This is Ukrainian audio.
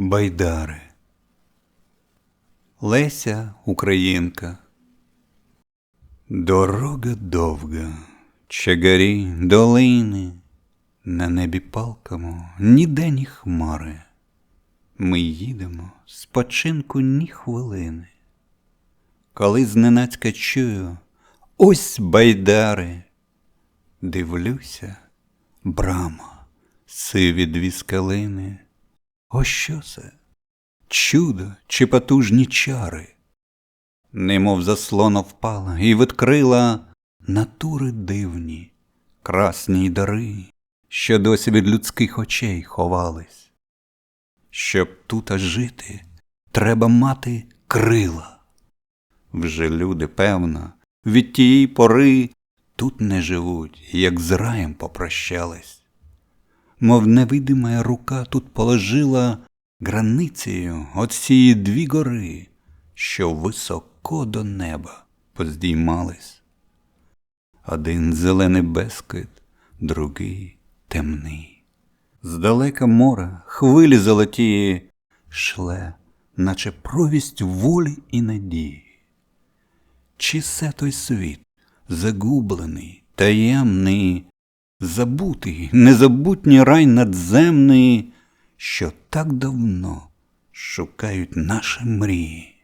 Байдари Леся Українка Дорога довга, чагарі, долини, на небі палкому ніде ні хмари. Ми їдемо спочинку ні хвилини. Коли зненацька чую, ось байдари, дивлюся, брама, сиві дві скалини. О, що це? Чудо чи потужні чари? Немов заслона впала і відкрила натури дивні, красні дари, що досі від людських очей ховались. Щоб тут жити, треба мати крила. Вже люди, певно, від тієї пори тут не живуть, як з раєм попрощались. Мов невидима рука тут положила границею от цієї дві гори, що високо до неба поздіймались. Один зелений безкит, другий темний. Здалека мора хвилі золотії шле, наче провість волі і надії. Чи се той світ загублений, таємний, забутий, незабутній рай надземний, що так давно шукають наші мрії?